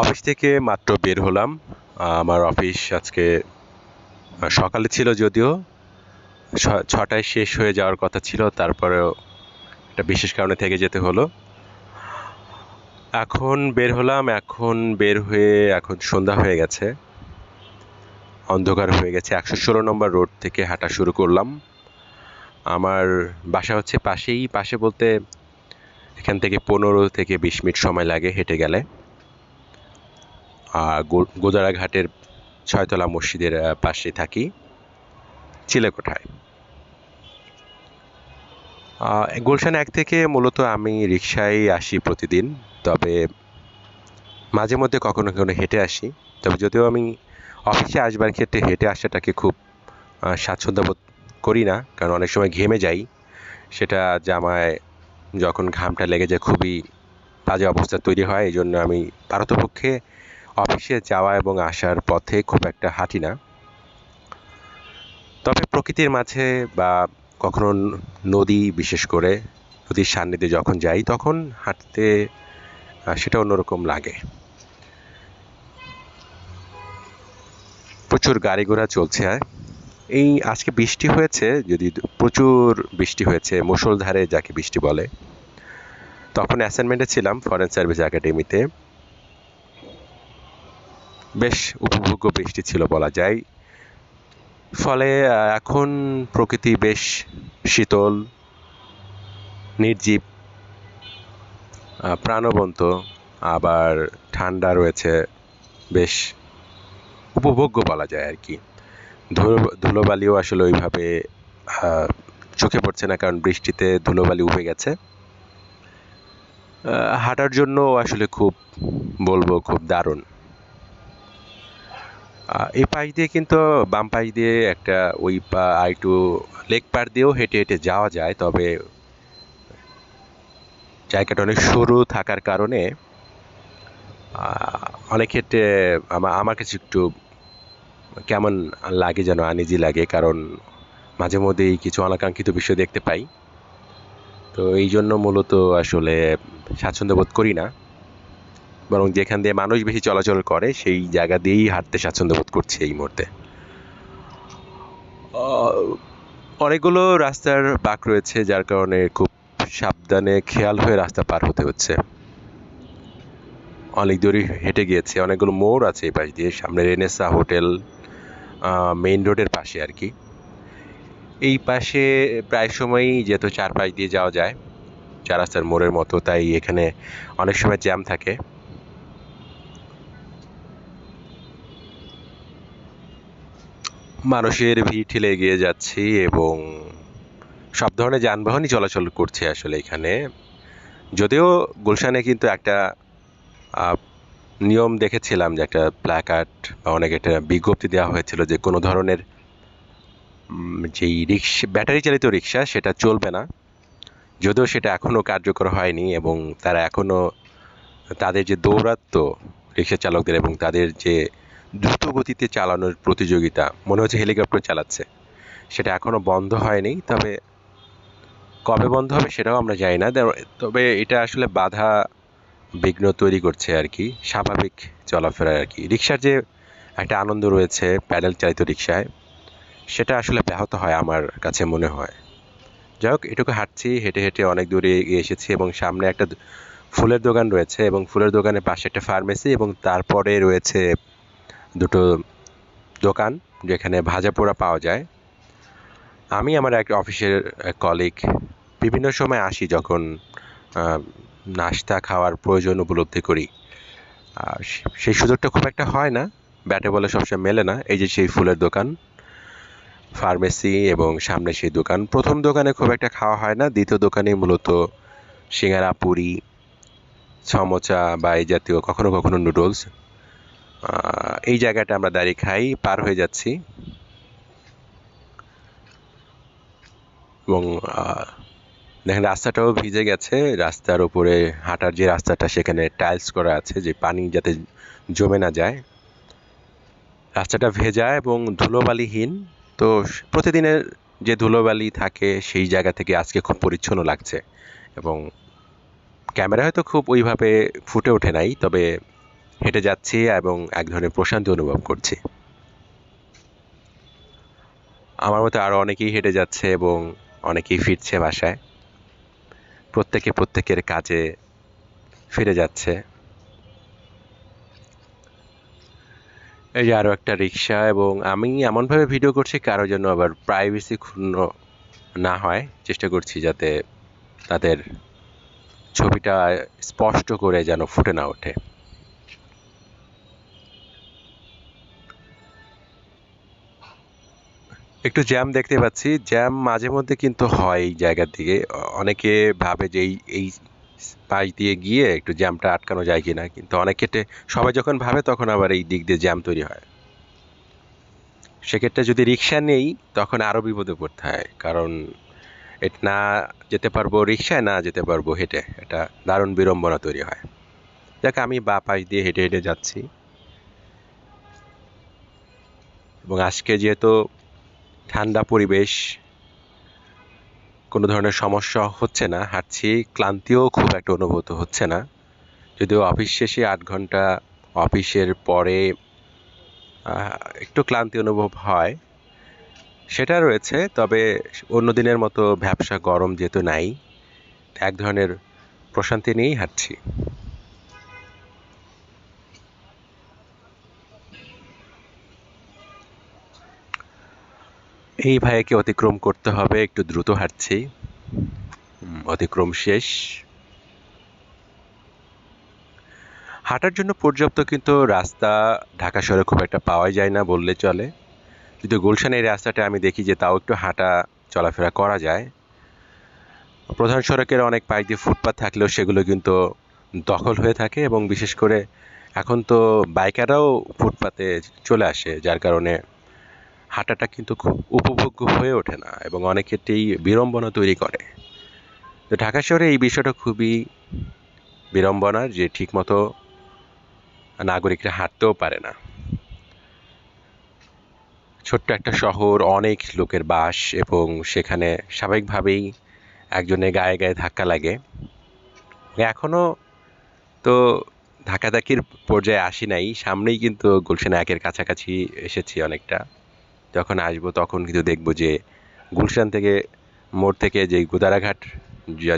Office থেকে মাত্র বের হলাম। আমার অফিস আজকে সকালে ছিল যদিও। ছটায় শেষ হয়ে যাওয়ার কথা ছিল, তারপরেও একটা বিশেষ কারণে থেকে যেতে হলো। এখন বের হলাম, এখন বের হয়ে, এখন সন্ধ্যা হয়ে গেছে। অন্ধকার হয়ে গেছে। একশো ষোলো নম্বর রোড থেকে হাঁটা শুরু করলাম। আমার বাসা হচ্ছে পাশেই। পাশে বলতে এখান থেকে পনেরো থেকে বিশ মিনিট সময় লাগে হেঁটে গেলে। গোদারাঘাটের ছয়তলা মসজিদের পাশে থাকি। চিলেকোঠায় গুলশান এক থেকে মূলত আমি রিক্সায় আসি প্রতিদিন, তবে মাঝে মধ্যে কখনো কখনো হেঁটে আসি। তবে যদিও আমি অফিসে আসবার ক্ষেত্রে হেঁটে আসাটাকে খুব স্বাচ্ছন্দ্য বোধ করি না, কারণ অনেক সময় ঘেমে যাই। সেটা জামায় যখন ঘামটা লেগে যায়, খুবই বাজে অবস্থা তৈরি হয়, এই জন্য আমি পারতপক্ষে অফিসে যাওয়া এবং আসার পথে খুব একটা হাঁটি না। তবে প্রকৃতির মাঝে বা কখনো নদী, বিশেষ করে নদীর সান্নিধ্যে যখন যাই, তখন হাঁটতে সেটা অন্যরকম লাগে। প্রচুর গাড়ি ঘোড়া চলছে এই আজকে বৃষ্টি হয়েছে, যদি প্রচুর বৃষ্টি হয়েছে, মুষলধারে যাকে বৃষ্টি বলে। তখন অ্যাসাইনমেন্টে ছিলাম ফরেন সার্ভিস একাডেমিতে বেশ উপভোগ্য বৃষ্টি ছিল বলা যায়। ফলে এখন প্রকৃতি বেশ শীতল, নির্জীব প্রাণবন্ত। আবার ঠান্ডা রয়েছে, বেশ উপভোগ্য বলা যায় আর কি। ধুলো- ধুলোবালিও আসলে ওইভাবে চোখে পড়ছে না কারণ বৃষ্টিতে ধুলোবালি উঠে গেছে। হাঁটার জন্য আসলে খুব বলব খুব দারুণ। এই পাশ দিয়ে কিন্তু বাম পাশ দিয়ে একটা ওই একটু লেক পার দিয়েও হেঁটে হেঁটে যাওয়া যায়, তবে জায়গাটা অনেক সরু থাকার কারণে অনেক ক্ষেত্রে আমার আমার কাছে একটু কেমন লাগে যেন আনিজি লাগে, কারণ মাঝে মধ্যেই কিছু অনাকাঙ্ক্ষিত বিষয় দেখতে পাই। তো এই জন্য মূলত আসলে স্বাচ্ছন্দ্য বোধ করি না। বরং যেখান দিয়ে মানুষ বেশি চলাচল করে, সেই জায়গা দিয়েই হাঁটতে স্বাচ্ছন্দ্য বোধ করছি এই মুহূর্তে। অনেকগুলো রাস্তার বাঁক রয়েছে, যার কারণে খুব সাবধানে খেয়াল হয়ে রাস্তা পার হতে হচ্ছে। অনেক দূরই হেঁটে গিয়েছে, অনেকগুলো মোড় আছে এই পাশ দিয়ে, সামনে রেনেসা হোটেল মেইন রোডের পাশে আর কি। এই পাশে প্রায় সময়ই যেহেতু চারপাশ দিয়ে যাওয়া যায়, চার রাস্তার মোড়ের মতো, তাই এখানে অনেক সময় জ্যাম থাকে। মানুষের ভিড় ঠেলে এগিয়ে যাচ্ছি এবং সব ধরনের যানবাহনই চলাচল করছে আসলে এখানে। যদিও গুলশানে কিন্তু একটা নিয়ম দেখেছিলাম যে একটা প্ল্যাকার্ড বা অনেক একটা বিজ্ঞপ্তি দেওয়া হয়েছিল যে কোনো ধরনের যেই রিক্সা, ব্যাটারি চালিত রিক্সা সেটা চলবে না। যদিও সেটা এখনও কার্যকর হয়নি এবং তারা এখনও তাদের যে দৌরাত্ম্য রিক্সা চালকদের এবং তাদের যে দ্রুত গতিতে চালানোর প্রতিযোগিতা। মনে হচ্ছে হেলিকপ্টার চালাচ্ছে। সেটা এখনও বন্ধ হয়নি, তবে কবে বন্ধ হবে সেটাও আমরা জানি না। তবে এটা আসলে বাধা বিঘ্ন তৈরি করছে আর কি, স্বাভাবিক চলাফেরা আর কি। রিক্সার যে একটা আনন্দ রয়েছে, প্যাডেল চালিত রিক্সায় সেটা আসলে ব্যাহত হয় আমার কাছে মনে হয়। যাই হোক, এটুকু হাঁটছি, হেঁটে হেঁটে অনেক দূরে এগিয়ে এসেছি এবং সামনে একটা ফুলের দোকান রয়েছে এবং ফুলের দোকানের পাশে একটা ফার্মেসি এবং তারপরে রয়েছে দুটো দোকান যেখানে ভাজা পোড়া পাওয়া যায়। আমি আমার এক অফিসের কলিগ বিভিন্ন সময় আসি যখন নাস্তা খাওয়ার প্রয়োজন উপলব্ধি করি। সেই সুযোগটা খুব একটা হয় না, ব্যাটে বলে সবসময় মেলে না। এই যে সেই ফুলের দোকান ফার্মেসি এবং সামনে সেই দোকান। প্রথম দোকানে খুব একটা খাওয়া হয় না, দ্বিতীয় দোকানে মূলত সিঙ্গারা, পুরি, সমোচা বা এই জাতীয় কখনো কখনো নুডলস এই জায়গাটা আমরা দাঁড়িয়ে খাই, পার হয়ে যাচ্ছি। এবং দেখেন, রাস্তাটাও ভিজে গেছে। রাস্তার উপরে হাঁটার যে রাস্তাটা, সেখানে টাইলস করা আছে, যে পানি যাতে জমে না যায়। রাস্তাটা ভেজা এবং ধুলোবালিহীন। তো প্রতিদিনের যে ধুলোবালি থাকে, সেই জায়গা থেকে আজকে খুব পরিচ্ছন্ন লাগছে। এবং ক্যামেরা হয়তো খুব ওইভাবে ফুটে ওঠে নাই, তবে হেঁটে যাচ্ছি এবং এক ধরনের প্রশান্তি অনুভব করছি। আমার মতো আরও অনেকেই হেঁটে যাচ্ছে এবং অনেকেই ফিরছে বাসায়। প্রত্যেকে প্রত্যেকের কাজে ফিরে যাচ্ছে। এই যে আরও একটা রিক্সা এবং আমি এমনভাবে ভিডিও করছি কারও জন্য আবার প্রাইভেসি ক্ষুণ্ণ না হয়। চেষ্টা করছি যাতে তাদের ছবিটা স্পষ্ট করে যেন ফুটে না ওঠে। একটু জ্যাম দেখতে পাচ্ছি। জ্যাম মাঝে মধ্যে কিন্তু হয় এই জায়গার দিকে। অনেকে ভাবে যে এই এই পাশ দিয়ে গিয়ে একটু জ্যামটা আটকানো যায় কিনা। কিন্তু অনেক ক্ষেত্রে সবাই যখন ভাবে তখন আবার এই দিক দিয়ে জ্যাম তৈরি হয়। সেক্ষেত্রে যদি রিক্সা নেই, তখন আরও বিপদে পড়তে হয়। কারণ এটা, না যেতে পারব রিক্সায়, না যেতে পারব হেঁটে। এটা দারুণ বিড়ম্বনা তৈরি হয়। দেখ আমি বা পাশ দিয়ে হেঁটে হেঁটে যাচ্ছি। এবং আজকে যেহেতু ঠান্ডা পরিবেশ, কোনো ধরনের সমস্যা হচ্ছে না, হাঁটছি, ক্লান্তিও খুব একটা অনুভূত হচ্ছে না। যদিও অফিস শেষে আট ঘণ্টা, অফিসের পরে একটু ক্লান্তি অনুভব হয়। সেটা রয়েছে, তবে অন্য দিনের মতো ব্যবসা গরম যেহেতু নাই, এক ধরনের প্রশান্তি নিয়েই হাঁটছি। এই ভাইকে অতিক্রম করতে হবে, একটু দ্রুত হাঁটছি। অতিক্রম শেষ। হাঁটার জন্য পর্যাপ্ত কিন্তু রাস্তা ঢাকা শহরে খুব একটা পাওয়াই যায় না বললে চলে। যদি গুলশান এই রাস্তাটা আমি দেখি যে তাও একটু হাঁটা চলাফেরা করা যায়। প্রধান সড়কের অনেক পাশ দিয়ে ফুটপাথ থাকলেও সেগুলো কিন্তু দখল হয়ে থাকে এবং বিশেষ করে এখন তো বাইকাররাও ফুটপাতে চলে আসে, যার কারণে হাঁটাটা কিন্তু খুব উপভোগ্য হয়ে ওঠে না এবং অনেক ক্ষেত্রেই বিড়ম্বনা তৈরি করে। তো ঢাকা শহরে এই বিষয়টা খুবই বিড়ম্বনার যে ঠিকমতো নাগরিকরা হাঁটতেও পারে না। ছোট্ট একটা শহর, অনেক লোকের বাস এবং সেখানে স্বাভাবিকভাবেই একজনের গায়ে গায়ে ধাক্কা লাগে। এখনও তো ধাক্কাধাক্কির পর্যায়ে আসি নাই, সামনেই কিন্তু গুলশান একের কাছাকাছি এসেছি অনেকটা। যখন আসব তখন কিন্তু দেখব যে গুলশান থেকে মোড় থেকে যে গুদারাঘাট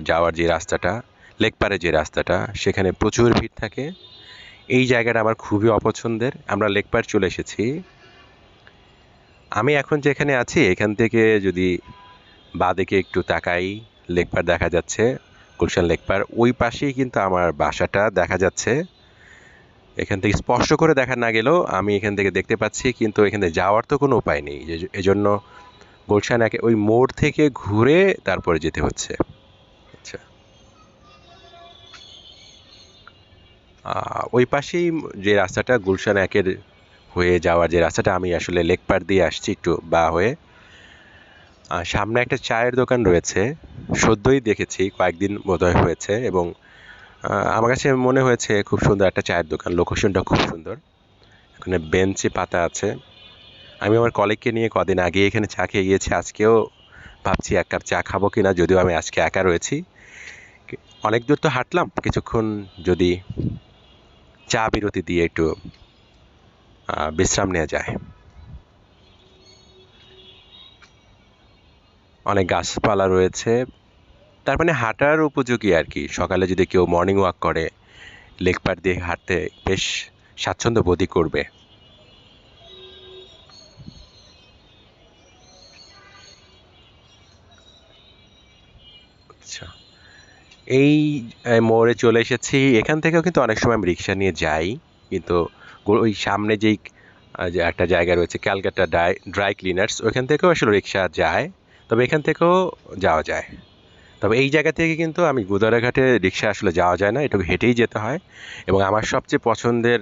যাওয়ার যে রাস্তাটা লেকপারে যে রাস্তাটা, সেখানে প্রচুর ভিড় থাকে। এই জায়গাটা আমার খুবই অপছন্দের। আমরা লেকপার চলে এসেছি। আমি এখন যেখানে আছি, এখান থেকে যদি বাদিকে একটু তাকাই লেকপার দেখা যাচ্ছে, গুলশান লেকপার ওই পাশেই কিন্তু আমার বাসাটা দেখা যাচ্ছে। এখান থেকে স্পষ্ট করে দেখা না গেলেও আমি এখান থেকে দেখতে পাচ্ছি, কিন্তু এখানে যাওয়ার তো কোনো উপায় নেই। এজন্য গুলশান একে ওই মোড় থেকে ঘুরে তারপরে যেতে হচ্ছে। আচ্ছা। ওই পাশেই যে রাস্তাটা গুলশান একের হয়ে যাওয়ার যে রাস্তাটা, আমি আসলে লেকপার দিয়ে আসছি একটু বা হয়ে। সামনে একটা চায়ের দোকান রয়েছে। সদ্যই দেখেছি, কয়েকদিন বোধহয় হয়েছে এবং আমার কাছে মনে হয়েছে খুব সুন্দর একটা চায়ের দোকান লোকেশনটা খুব সুন্দর। এখানে বেঞ্চে পাতা আছে। আমি আমার কলিগকে নিয়ে কদিন আগে এখানে চা খেয়ে গিয়েছি, আজকেও ভাবছি এক কাপ চা খাব কি না যদিও আমি আজকে একা রয়েছি। অনেক দূর তো হাঁটলাম, কিছুক্ষণ যদি চা বিরতি দিয়ে একটু বিশ্রাম নেওয়া যায়। অনেক গাছপালা রয়েছে। তার মানে হাঁটার উপযোগী আর কি। সকালে যদি কেউ মর্নিং ওয়াক করে লেক পার দিয়ে হাঁটতে বেশ স্বাচ্ছন্দ্য বোধই করবে। আচ্ছা এই মোড়ে চলে এসেছি। এখান থেকেও কিন্তু অনেক সময় আমি রিক্সা নিয়ে যাই, কিন্তু ওই সামনে যেই একটা জায়গা রয়েছে, ক্যালকাটা ড্রাই ড্রাই ক্লিনার্স ওইখান থেকেও আসলে রিক্সা যায়। তবে এখান থেকেও যাওয়া যায়। তবে এই জায়গা থেকে কিন্তু আমি গুদারাঘাটে রিক্সা আসলে যাওয়া যায় না, এটুকু হেঁটেই যেতে হয় এবং আমার সবচেয়ে পছন্দের,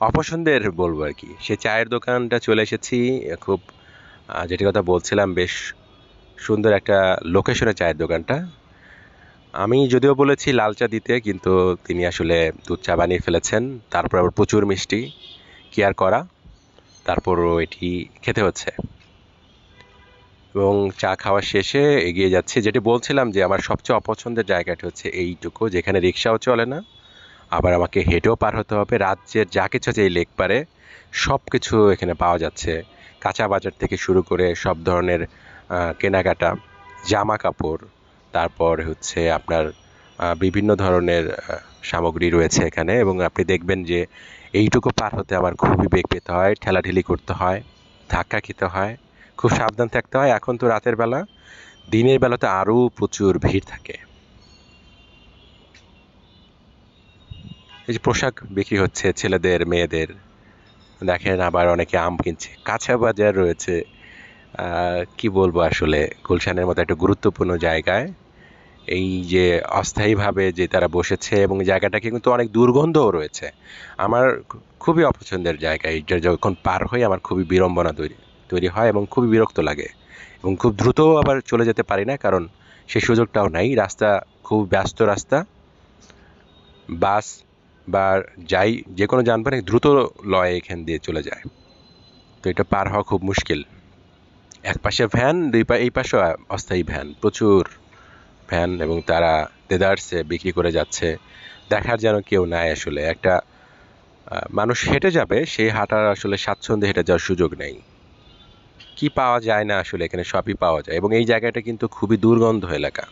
অপছন্দের বলব আর কি সে চায়ের দোকানটা চলে এসেছি, খুব যেটি কথা বলছিলাম, বেশ সুন্দর একটা লোকেশনে চায়ের দোকানটা। আমি যদিও বলেছি লাল চা দিতে, কিন্তু তিনি আসলে দুধ চা বানিয়ে ফেলেছেন, তারপর আবার প্রচুর মিষ্টি কেয়ার করা, তারপরও এটি খেতে হচ্ছে। এবং চা খাওয়া শেষে এগিয়ে যাচ্ছে। যেটি বলছিলাম যে, আমার সবচেয়ে অপছন্দের জায়গাটি হচ্ছে এইটুকু, যেখানে রিক্সাও চলে না। আবার আমাকে হেঁটেও পার হতে হবে। রাজ্যের যা কিছু আছে এই লেক পারে সব কিছু এখানে পাওয়া যাচ্ছে। কাঁচা বাজার থেকে শুরু করে সব ধরনের কেনাকাটা জামা কাপড় তারপর হচ্ছে আপনার বিভিন্ন ধরনের সামগ্রী রয়েছে এখানে। এবং আপনি দেখবেন যে, এইটুকু পার হতে আমার খুবই বেগ পেতে হয়, ঠেলাঠেলি করতে হয়, ধাক্কা খেতে হয়। খুব সাবধান থাকতে হয়। এখন তো রাতের বেলা। দিনের বেলাতে আরও প্রচুর ভিড় থাকে। এই যে পোশাক বিক্রি হচ্ছে ছেলেদের, মেয়েদের। দেখেন আবার অনেকে আম কিনছে। কাঁচা বাজার রয়েছে। কি বলব আসলে? গুলশানের মতো একটা গুরুত্বপূর্ণ জায়গায়। এই যে অস্থায়ীভাবে যে তারা বসেছে এবং জায়গাটাকে কিন্তু অনেক দুর্গন্ধও রয়েছে। আমার খুবই অপছন্দের জায়গা। এইটা যখন পার হই আমার খুবই বিড়ম্বনা তৈরি। তৈরি হয় এবং খুবই বিরক্ত লাগে এবং খুব দ্রুত আবার চলে যেতে পারি না, কারণ সেই সুযোগটাও নাই। রাস্তা খুব ব্যস্ত রাস্তা। বাস বা যাই যে কোনো যানবাহন দ্রুত লয় এখান দিয়ে চলে যায়। তো এটা পার হওয়া খুব মুশকিল। এক পাশে ভ্যান, দুই পা, এই পাশে অস্থায়ী ভ্যান, প্রচুর ভ্যান এবং তারা দেদারসে বিক্রি করে যাচ্ছে। দেখার যেন কেউ নাই আসলে। একটা মানুষ হেঁটে যাবে সেই হাঁটার আসলে স্বাচ্ছন্দ্যে হেঁটে যাওয়ার সুযোগ নেই। কি পাওয়া যায় না আসলে এখানে সবই পাওয়া যায়। এবং এই জায়গাটা কিন্তু খুবই দুর্গন্ধ এলাকা।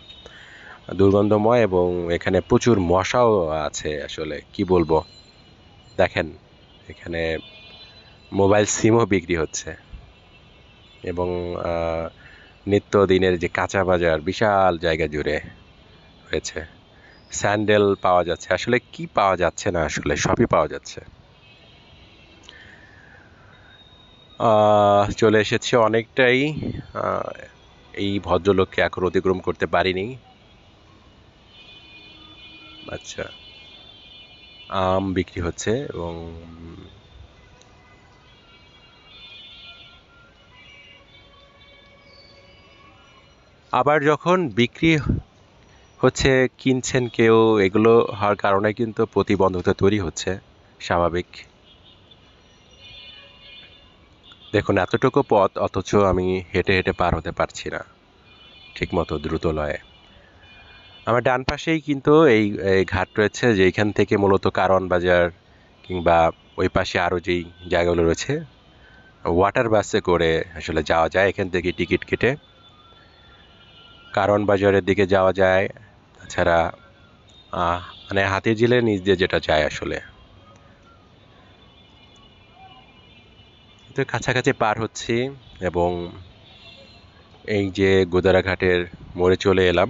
দুর্গন্ধময় এবং এখানে প্রচুর মশাও আছে আসলে, কি বলব? দেখেন, এখানে মোবাইল সিমও বিক্রি হচ্ছে। এবং নিত্যদিনের যে কাঁচা বাজার, বিশাল জায়গা জুড়ে হয়েছে। স্যান্ডেল পাওয়া যাচ্ছে। আসলে কি পাওয়া যাচ্ছে না আসলে, সবই পাওয়া যাচ্ছে। চলে এসেছে অনেকটাই। এই ভদ্রলোককে এখন অতিক্রম করতে পারিনি। আচ্ছা। আম বিক্রি হচ্ছে এবং আবার যখন বিক্রি হচ্ছে, কিনছেন কেউ, এগুলো হওয়ার কারণে কিন্তু প্রতিবন্ধকতা তৈরি হচ্ছে, স্বাভাবিক। দেখুন, এতটুকু পথ অথচ আমি হেঁটে হেঁটে পার হতে পারছি না ঠিকমতো দ্রুত লয়ে। আমার ডান পাশেই কিন্তু এই ঘাট রয়েছে যে যেইখান থেকে মূলত কারওয়ান বাজার কিংবা ওই পাশে আরও যেই জায়গাগুলো রয়েছে ওয়াটার বাসে করে আসলে যাওয়া যায়, এখান থেকে টিকিট কেটে। কারওয়ান বাজারের দিকে যাওয়া যায়, তাছাড়া মানে হাতির ঝিলের নিচ দিয়ে যেটা যায় আসলে। তো কাছাকাছি পার হচ্ছি এবং এই যে গোদারাঘাটের মোড়ে চলে এলাম।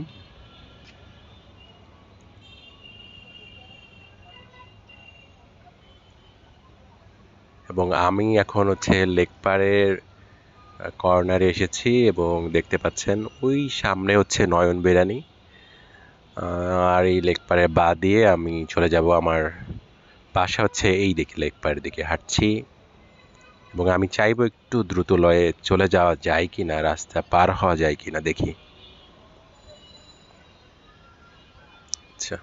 এবং আমি এখন হচ্ছে লেক লেকপাড়ের কর্নারে এসেছি এবং দেখতে পাচ্ছেন ওই সামনে হচ্ছে নয়ন বিরানি আর এই লেকপাড়ের বা দিয়ে আমি চলে যাব আমার বাসা হচ্ছে এই দিকে লেকপাড়ের দিকে হাঁটছি। এবং আমি চাইব একটু দ্রুত লয়ে চলে যাওয়া যায় কি না রাস্তা পার হওয়া যায় কি না দেখি। আচ্ছা।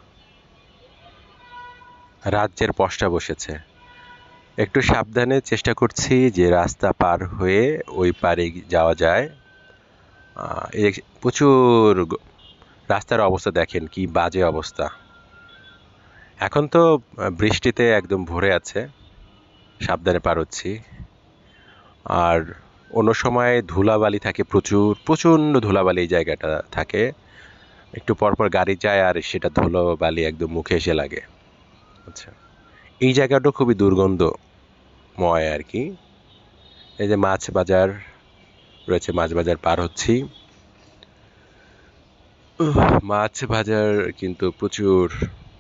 রাজ্যের পশটা বসেছে। একটু সাবধানে চেষ্টা করছি যে রাস্তা পার হয়ে ওই পারে যাওয়া যায়। প্রচুর রাস্তার অবস্থা দেখেন, কি বাজে অবস্থা। এখন তো বৃষ্টিতে একদম ভরে আছে। সাবধানে পার হচ্ছি। আর অন্য সময় ধুলাবালি থাকে প্রচুর, প্রচণ্ড ধুলাবালি এই জায়গাটা থাকে। একটু পরপর গাড়ি যায় আর সেটা ধুলোবালি একদম মুখে এসে লাগে। আচ্ছা এই জায়গাটা খুবই দুর্গন্ধময় আর কি। এই যে মাছ বাজার, রয়েছে মাছ বাজার পার হচ্ছি। মাছ বাজার কিন্তু প্রচুর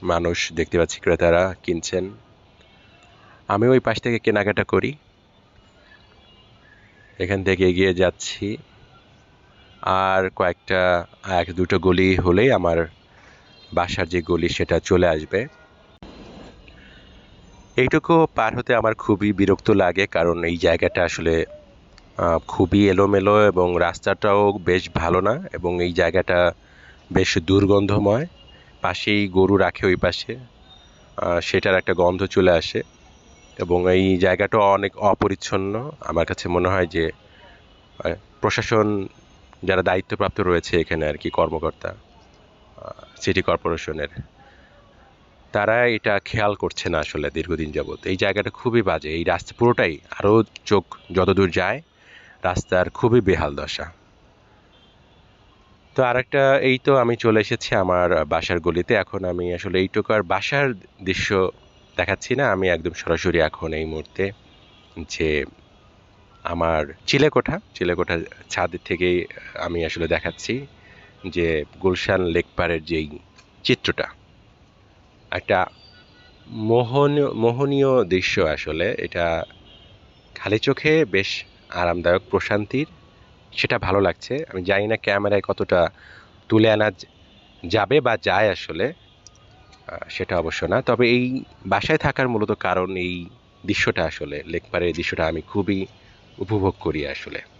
মানুষ দেখতে পাচ্ছি, ক্রেতারা কিনছেন। আমি ওই পাশ থেকে কেনাকাটা করি। এখান থেকে এগিয়ে যাচ্ছি। আর কয়েকটা, এক, দুটো গলি হলেই আমার বাসার যে গলি সেটা চলে আসবে। এইটুকু পার হতে আমার খুবই বিরক্ত লাগে, কারণ এই জায়গাটা আসলে খুবই এলোমেলো এবং রাস্তাটাও বেশ ভালো না এবং এই জায়গাটা বেশ দুর্গন্ধময়। পাশেই গরু রাখে ওই পাশে সেটার একটা গন্ধ চলে আসে। এবং এই জায়গাটা অনেক অপরিচ্ছন্ন। আমার কাছে মনে হয় যে প্রশাসন যারা দায়িত্বপ্রাপ্ত রয়েছে এখানে আর কি, কর্মকর্তা সিটি কর্পোরেশনের তারা এটা খেয়াল করছে না আসলে দীর্ঘদিন যাবত এই জায়গাটা খুবই বাজে। এই রাস্তা পুরোটাই আরও চোখ যতদূর যায়, রাস্তার খুবই বেহাল দশা। তো আরেকটা, এই তো আমি চলে এসেছি আমার বাসার গলিতে। এখন আমি আসলে এইটুকু আর বাসার দৃশ্য দেখাচ্ছি না, আমি একদম সরাসরি এখন এই মুহূর্তে যে আমার চিলেকোঠা চিলেকোঠার ছাদ থেকেই আমি আসলে দেখাচ্ছি যে গুলশান লেক পাড়ের যেই চিত্রটা। একটা মোহন মোহনীয় দৃশ্য আসলে, এটা খালি চোখে বেশ আরামদায়ক, প্রশান্তির, সেটা ভালো লাগছে। আমি জানি না ক্যামেরায় কতটা তুলে আনা যাবে বা যায় আসলে সেটা অবশ্য না। তবে এই বাসায় থাকার মূলত কারণ এই দৃশ্যটা আসলে, লেকপাড়ের দৃশ্যটা আমি খুবই উপভোগ করি আসলে।